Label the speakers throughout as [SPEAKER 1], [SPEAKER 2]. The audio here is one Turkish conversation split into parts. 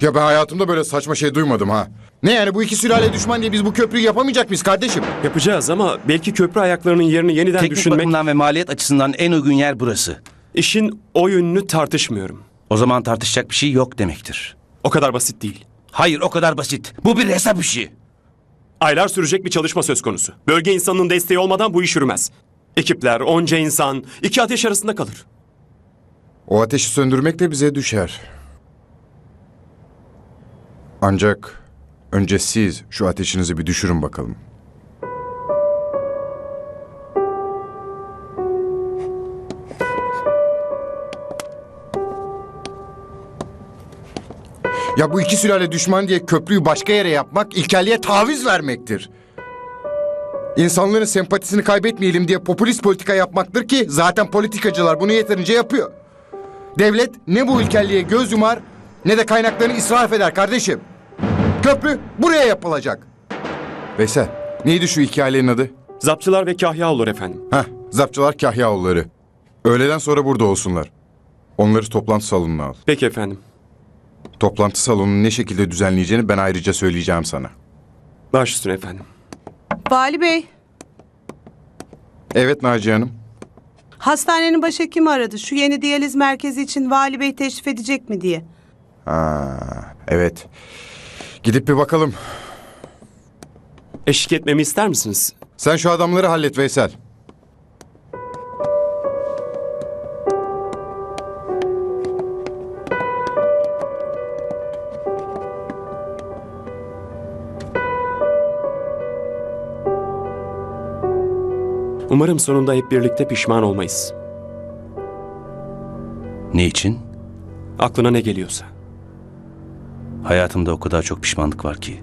[SPEAKER 1] Ya ben hayatımda böyle saçma şey duymadım ha. Ne yani bu iki sülale düşman diye biz bu köprüyü yapamayacak mıyız kardeşim?
[SPEAKER 2] Yapacağız ama belki köprü ayaklarının yerini yeniden
[SPEAKER 3] Teknik
[SPEAKER 2] düşünmek...
[SPEAKER 3] bakımdan ve maliyet açısından en uygun yer burası.
[SPEAKER 2] İşin o yönünü tartışmıyorum.
[SPEAKER 3] O zaman tartışacak bir şey yok demektir.
[SPEAKER 2] O kadar basit değil.
[SPEAKER 3] Hayır o kadar basit. Bu bir hesap işi.
[SPEAKER 2] Aylar sürecek bir çalışma söz konusu. Bölge insanının desteği olmadan bu iş yürümez. Ekipler, onca insan, iki ateş arasında kalır.
[SPEAKER 1] O ateşi söndürmek de bize düşer. Ancak önce siz şu ateşinizi bir düşürün bakalım. Ya bu iki sülale düşman diye köprüyü başka yere yapmak ilkelliğe taviz vermektir. İnsanların sempatisini kaybetmeyelim diye popülist politika yapmaktır ki zaten politikacılar bunu yeterince yapıyor. Devlet ne bu ilkelliğe göz yumar ne de kaynaklarını israf eder kardeşim. Köprü buraya yapılacak. Veysel neydi şu iki ailenin adı?
[SPEAKER 2] Zapçılar ve kahya olur efendim.
[SPEAKER 1] Heh Zapçılar Kahyaoğulları. Öğleden sonra burada olsunlar. Onları toplantı salonuna al.
[SPEAKER 2] Peki efendim.
[SPEAKER 1] Toplantı salonunu ne şekilde düzenleyeceğini ben ayrıca söyleyeceğim sana.
[SPEAKER 2] Baş üstüne efendim.
[SPEAKER 4] Vali Bey,
[SPEAKER 1] Evet Naciye Hanım.
[SPEAKER 4] hastanenin başhekimi aradı. Şu yeni diyaliz merkezi için Vali Bey teşrif edecek mi diye.
[SPEAKER 1] Ha, evet. Gidip bir bakalım.
[SPEAKER 2] Eşlik etmemi ister misiniz?
[SPEAKER 1] Sen şu adamları hallet Veysel.
[SPEAKER 2] Umarım sonunda hep birlikte pişman olmayız.
[SPEAKER 3] Ne için?
[SPEAKER 2] Aklına ne geliyorsa.
[SPEAKER 3] Hayatımda o kadar çok pişmanlık var ki.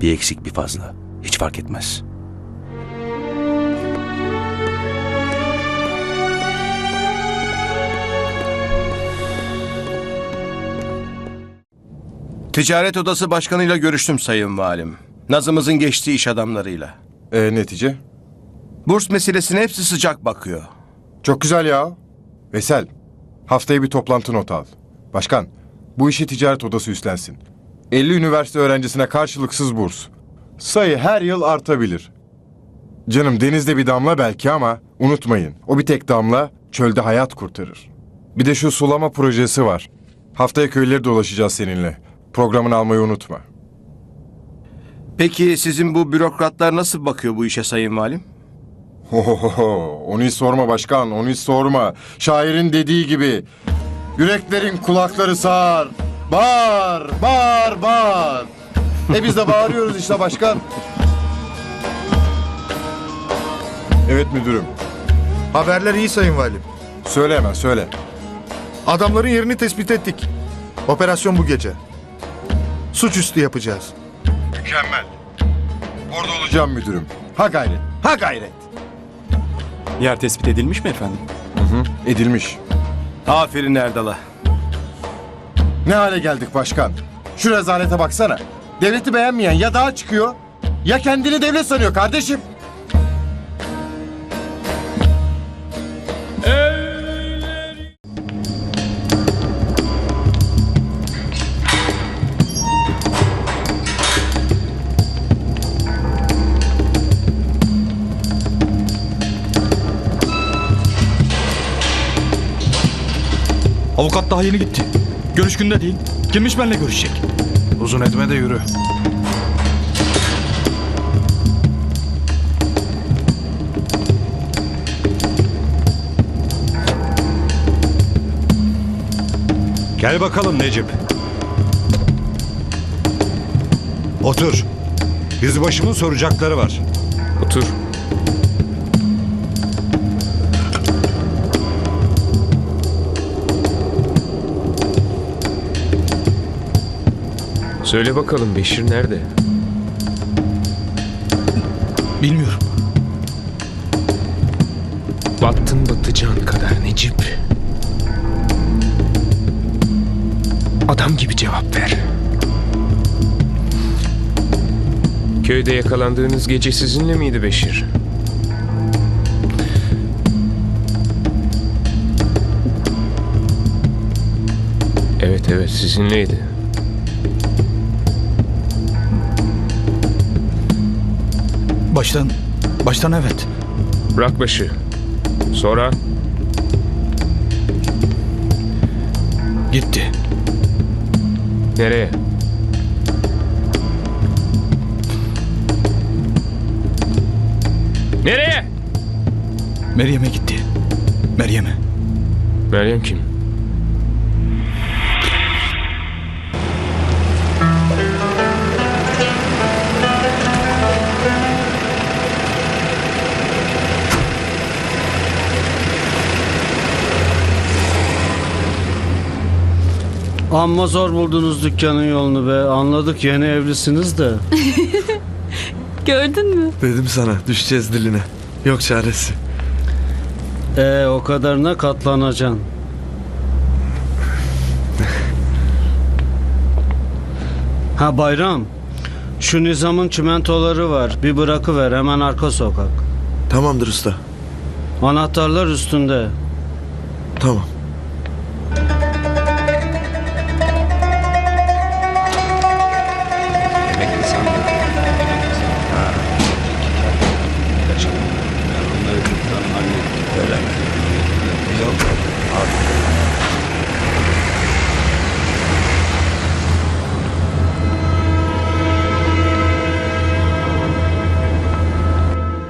[SPEAKER 3] Bir eksik bir fazla. Hiç fark etmez.
[SPEAKER 5] Ticaret Odası Başkanı'yla görüştüm Sayın Valim. Nazımızın geçtiği iş adamlarıyla.
[SPEAKER 1] Ee, netice?
[SPEAKER 5] Burs meselesine hepsi sıcak bakıyor.
[SPEAKER 1] Çok güzel ya. Veysel, haftaya bir toplantı not al. Başkan, bu işi ticaret odası üstlensin. 50 üniversite öğrencisine karşılıksız burs. Sayı her yıl artabilir. Canım denizde bir damla belki ama unutmayın. O bir tek damla çölde hayat kurtarır. Bir de şu sulama projesi var. Haftaya köyleri dolaşacağız seninle. Programını almayı unutma.
[SPEAKER 5] Peki sizin bu bürokratlar nasıl bakıyor bu işe Sayın Valim?
[SPEAKER 1] Ohohoho, onu hiç sorma başkan, onu hiç sorma. Şairin dediği gibi, yüreklerin kulakları sağır. Bağır, bağır, bağır. E biz de bağırıyoruz işte başkan. Evet müdürüm.
[SPEAKER 6] Haberler iyi Sayın Valim.
[SPEAKER 1] Söyle hemen söyle.
[SPEAKER 6] Adamların yerini tespit ettik. Operasyon bu gece. Suçüstü yapacağız.
[SPEAKER 1] Mükemmel. Orada olacağım müdürüm. Ha gayret, ha gayret.
[SPEAKER 2] Yer tespit edilmiş mi efendim?
[SPEAKER 1] Edilmiş.
[SPEAKER 5] Aferin Erdal'a.
[SPEAKER 1] Ne hale geldik başkan? Şu rezalete baksana. Devleti beğenmeyen ya daha çıkıyor ya kendini devlet sanıyor kardeşim.
[SPEAKER 7] Avukat daha yeni gitti. Görüş günde değil. Kimmiş benimle görüşecek? Uzun etme de yürü.
[SPEAKER 8] Gel bakalım Necip. Otur. Yüzbaşımın soracakları var.
[SPEAKER 2] Otur.
[SPEAKER 9] Söyle bakalım Beşir nerede?
[SPEAKER 7] Bilmiyorum.
[SPEAKER 9] Battın batacağın kadar Necip. Adam gibi cevap ver. Köyde yakalandığınız gece sizinle miydi Beşir? Evet. Evet sizinleydi.
[SPEAKER 7] Baştan, baştan evet.
[SPEAKER 9] Bırak başı. Sonra
[SPEAKER 7] Gitti.
[SPEAKER 9] nereye? Nereye?
[SPEAKER 7] Meryem'e gitti. Meryem'e.
[SPEAKER 9] Meryem kim?
[SPEAKER 10] Amma zor buldunuz dükkanın yolunu be. Anladık yeni evlisiniz de.
[SPEAKER 11] Gördün mü?
[SPEAKER 12] Dedim sana düşeceğiz diline. Yok çaresi.
[SPEAKER 10] E o kadarına katlanacaksın. Ha bayram. Şu nizamın çimentoları var. Bir bırakıver hemen arka sokak.
[SPEAKER 12] Tamamdır usta.
[SPEAKER 10] Anahtarlar üstünde.
[SPEAKER 12] Tamam.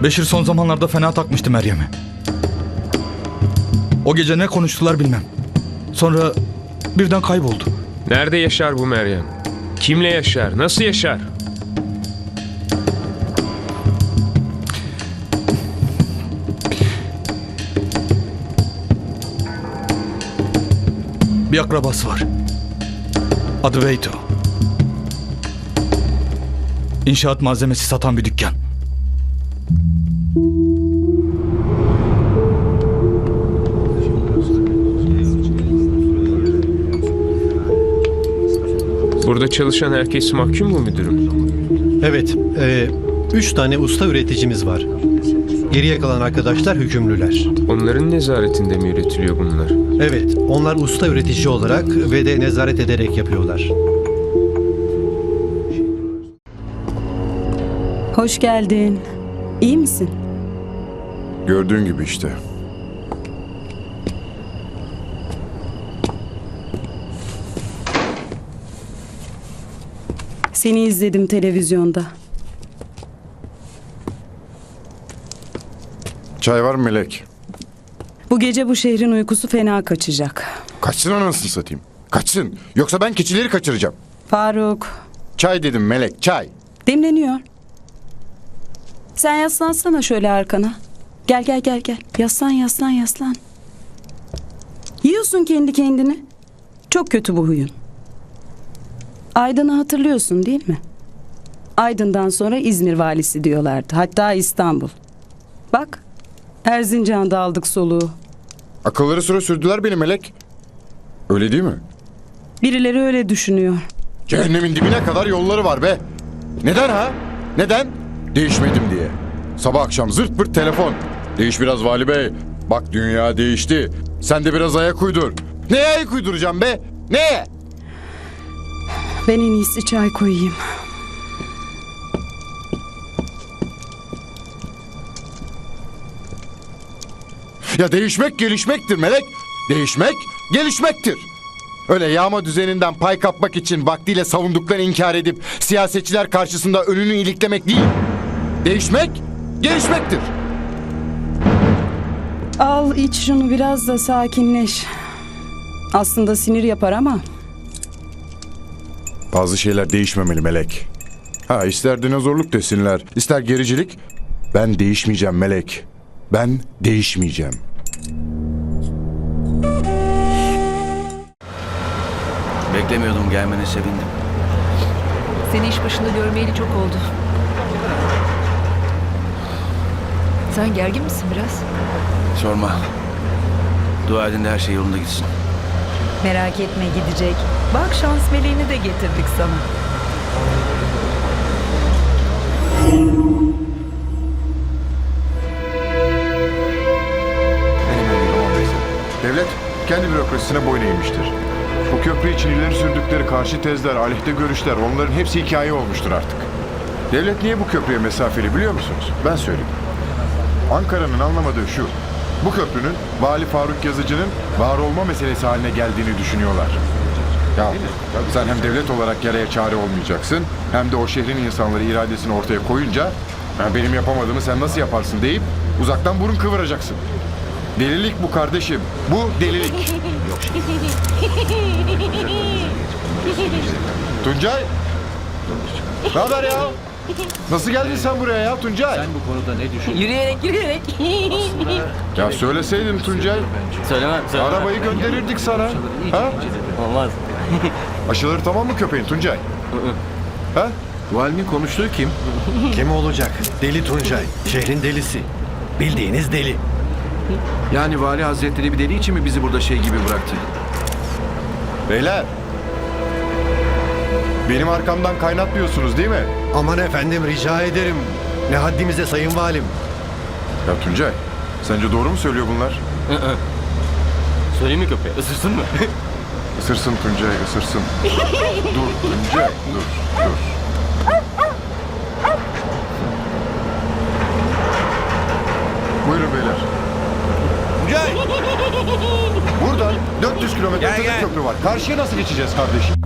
[SPEAKER 7] Beşir son zamanlarda fena takmıştı Meryem'e. O gece ne konuştular bilmem. Sonra birden kayboldu.
[SPEAKER 9] Nerede yaşar bu Meryem? Kimle yaşar? Nasıl yaşar?
[SPEAKER 7] Bir akrabası var. Adı Veyto. İnşaat malzemesi satan bir dükkan.
[SPEAKER 9] Burada çalışan herkes mahkum mu müdürüm?
[SPEAKER 13] Evet, e, üç tane usta üreticimiz var. Geriye kalan arkadaşlar hükümlüler.
[SPEAKER 9] Onların nezaretinde mi üretiliyor bunlar?
[SPEAKER 13] Evet, onlar usta üretici olarak ve de nezaret ederek yapıyorlar.
[SPEAKER 11] Hoş geldin. İyi misin?
[SPEAKER 1] Gördüğün gibi işte.
[SPEAKER 11] Seni izledim televizyonda.
[SPEAKER 1] Çay var mı Melek?
[SPEAKER 11] Bu gece bu şehrin uykusu fena kaçacak.
[SPEAKER 1] Kaçsın anasını satayım. Kaçsın. Yoksa ben keçileri kaçıracağım.
[SPEAKER 11] Faruk,
[SPEAKER 1] Çay dedim Melek çay.
[SPEAKER 11] demleniyor. Sen yaslansana şöyle arkana. Gel gel gel gel. Yaslan yaslan yaslan. Yiyorsun kendi kendini. Çok kötü bu huyun. Aydın'ı hatırlıyorsun değil mi? Aydın'dan sonra İzmir valisi diyorlardı. Hatta İstanbul. Bak Erzincan'da aldık soluğu.
[SPEAKER 1] Akılları sıra sürdüler beni Melek. Öyle değil mi?
[SPEAKER 11] Birileri öyle düşünüyor.
[SPEAKER 1] Cehennemin dibine kadar yolları var be. Neden ha? Neden? Değişmedim diye. Sabah akşam zırt pırt telefon. Değiş biraz vali bey. Bak dünya değişti. Sen de biraz ayak uydur. Neye ayak uyduracağım be? Neye?
[SPEAKER 11] Ben en iyisi çay koyayım.
[SPEAKER 1] Ya değişmek gelişmektir Melek. Değişmek gelişmektir. Öyle yağma düzeninden pay kapmak için vaktiyle savunduklarını inkar edip siyasetçiler karşısında önünü iliklemek değil. Değişmek gelişmektir.
[SPEAKER 11] Al iç şunu biraz da sakinleş. Aslında sinir yapar ama
[SPEAKER 1] Bazı şeyler değişmemeli Melek. Ha ister dinozorluk desinler, ister gericilik. Ben değişmeyeceğim Melek. Ben değişmeyeceğim.
[SPEAKER 3] Beklemiyordum gelmene sevindim.
[SPEAKER 11] seni iş başında görmeyeli çok oldu. Sen gergin misin biraz?
[SPEAKER 3] Sorma. Dua edin de her şey yolunda gitsin.
[SPEAKER 11] Merak etme gidecek. Bak şans meleğini de getirdik sana.
[SPEAKER 1] Devlet kendi bürokrasisine boyun eğmiştir. O köprü için ileri sürdükleri karşı tezler, aleyhte görüşler onların hepsi hikaye olmuştur artık. Devlet niye bu köprüye mesafeli biliyor musunuz? Ben söyleyeyim. Ankara'nın anlamadığı şu. Bu köprünün Vali Faruk Yazıcı'nın var olma meselesi haline geldiğini düşünüyorlar. Ya sen hem devlet olarak yaraya çare olmayacaksın hem de o şehrin insanları iradesini ortaya koyunca "Ya benim yapamadığımı sen nasıl yaparsın deyip uzaktan burun kıvıracaksın. Delilik bu kardeşim. Bu delilik. Tuncay. Ne haber ya? Nasıl geldin sen buraya ya Tuncay? Sen bu konuda ne düşünüyorsun?
[SPEAKER 14] Yürüyerek yürüyerek.
[SPEAKER 1] Ya söyleseydin Tuncay.
[SPEAKER 14] Söylemem söylemem.
[SPEAKER 1] Arabayı gönderirdik sana. Ha?
[SPEAKER 14] Olmaz.
[SPEAKER 1] Aşıları tamam mı köpeğin Tuncay? ha?
[SPEAKER 5] Valinin konuştuğu kim?
[SPEAKER 13] Kim olacak? Deli Tuncay. Şehrin delisi. Bildiğiniz deli.
[SPEAKER 5] Yani vali hazretleri bir deli için mi bizi burada şey gibi bıraktı?
[SPEAKER 1] Beyler. Benim arkamdan kaynatmıyorsunuz değil mi?
[SPEAKER 13] Aman efendim rica ederim. Ne haddimize sayın valim.
[SPEAKER 1] Ya Tuncay, sence doğru mu söylüyor bunlar?
[SPEAKER 14] Söyleyeyim mi köpeğe? Isırsın mı?
[SPEAKER 1] Isırsın Tuncay, ısırsın. dur Tuncay, dur, dur. Buyurun beyler. Tuncay! Buradan 400 kilometre ötede köprü var. Karşıya nasıl geçeceğiz kardeşim?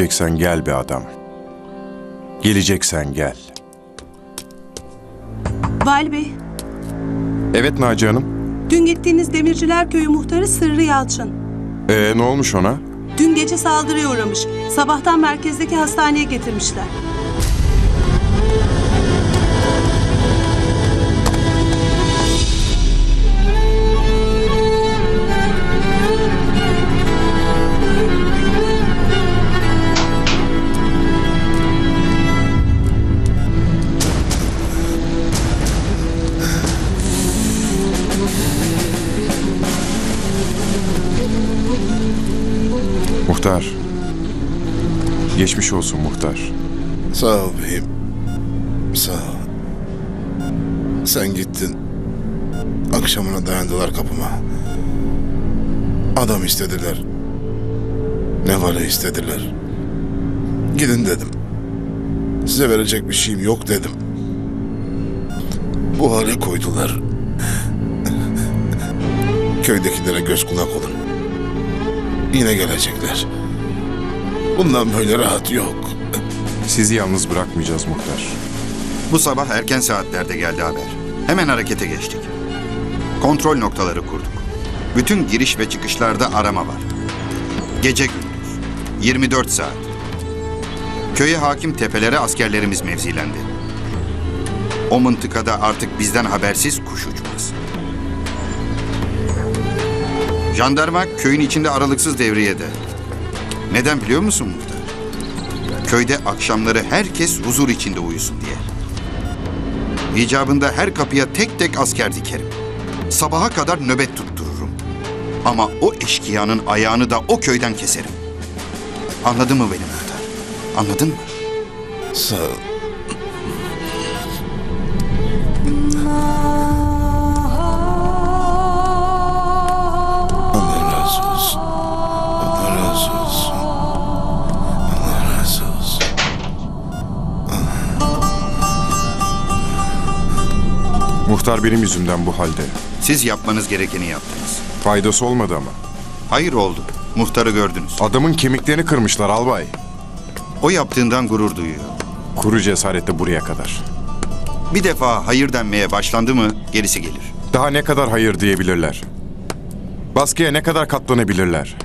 [SPEAKER 1] Geleceksen gel be adam. Geleceksen gel.
[SPEAKER 4] Vali Bey,
[SPEAKER 1] Evet Naci Hanım.
[SPEAKER 4] dün gittiğiniz Demirciler Köyü muhtarı Sırrı Yalçın.
[SPEAKER 1] Ee, ne olmuş ona?
[SPEAKER 4] Dün gece saldırıya uğramış. Sabahtan merkezdeki hastaneye getirmişler.
[SPEAKER 1] Geçmiş olsun muhtar.
[SPEAKER 15] Sağ ol beyim. Sağ ol. Sen gittin. Akşamına dayandılar kapıma. Adam istediler. Ne varı istediler. Gidin dedim. Size verecek bir şeyim yok dedim. Bu hale koydular. Köydekilere göz kulak olun. Yine gelecekler. Bundan böyle rahat yok.
[SPEAKER 1] Sizi yalnız bırakmayacağız muhtar.
[SPEAKER 16] Bu sabah erken saatlerde geldi haber. Hemen harekete geçtik. Kontrol noktaları kurduk. Bütün giriş ve çıkışlarda arama var. Gece gündüz. 24 saat. Köye hakim tepelere askerlerimiz mevzilendi. O mıntıkada artık bizden habersiz kuş uçmaz. Jandarma köyün içinde aralıksız devriyede. Neden biliyor musun muhtar? Köyde akşamları herkes huzur içinde uyusun diye. İcabında her kapıya tek tek asker dikerim. Sabaha kadar nöbet tuttururum. Ama o eşkıyanın ayağını da o köyden keserim. Anladın mı beni muhtar? Anladın mı?
[SPEAKER 15] Sağ ol.
[SPEAKER 1] Muhtar benim yüzümden bu halde.
[SPEAKER 16] Siz yapmanız gerekeni yaptınız.
[SPEAKER 1] Faydası olmadı ama.
[SPEAKER 16] Hayır oldu. Muhtarı gördünüz.
[SPEAKER 1] Adamın kemiklerini kırmışlar albay.
[SPEAKER 16] O yaptığından gurur duyuyor.
[SPEAKER 1] Kuru cesaretle buraya kadar.
[SPEAKER 16] Bir defa hayır denmeye başlandı mı gerisi gelir.
[SPEAKER 1] Daha ne kadar hayır diyebilirler? Baskıya ne kadar katlanabilirler?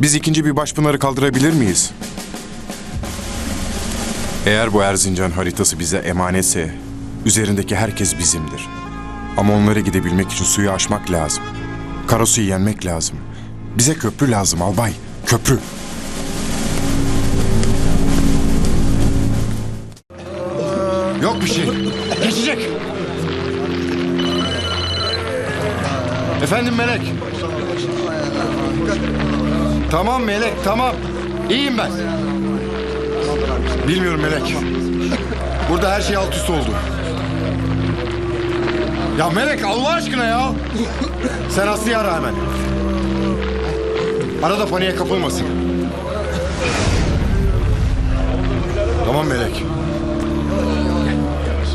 [SPEAKER 1] Biz ikinci bir başpınarı kaldırabilir miyiz? Eğer bu Erzincan haritası bize emanetse, üzerindeki herkes bizimdir. Ama onlara gidebilmek için suyu aşmak lazım. Karasuyu yenmek lazım. Bize köprü lazım albay. Köprü. Yok bir şey. Geçecek. Efendim Melek. Tamam Melek tamam. İyiyim ben. Bilmiyorum Melek. Burada her şey alt üst oldu. Ya Melek Allah aşkına ya. Sen Aslı'yı ara hemen. Arada paniğe kapılmasın. Tamam Melek.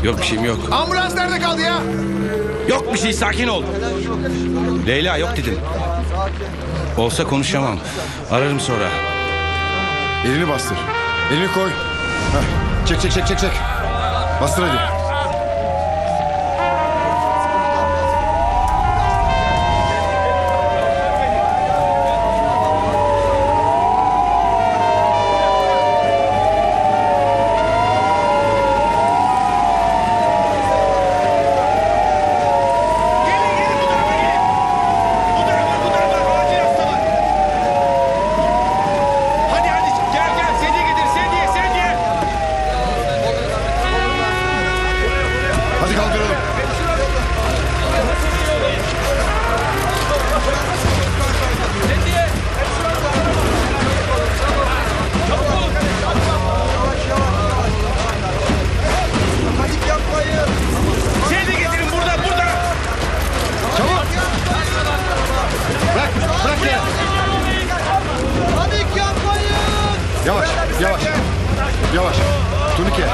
[SPEAKER 3] Yok bir şeyim yok.
[SPEAKER 5] Ambulans nerede kaldı ya?
[SPEAKER 3] Yok bir şey sakin ol. Leyla yok dedim. Olsa konuşamam. Ararım sonra.
[SPEAKER 1] Elini bastır. Elini koy. Heh. Çek çek çek çek çek. Bastır hadi. Yavaş. Turnike.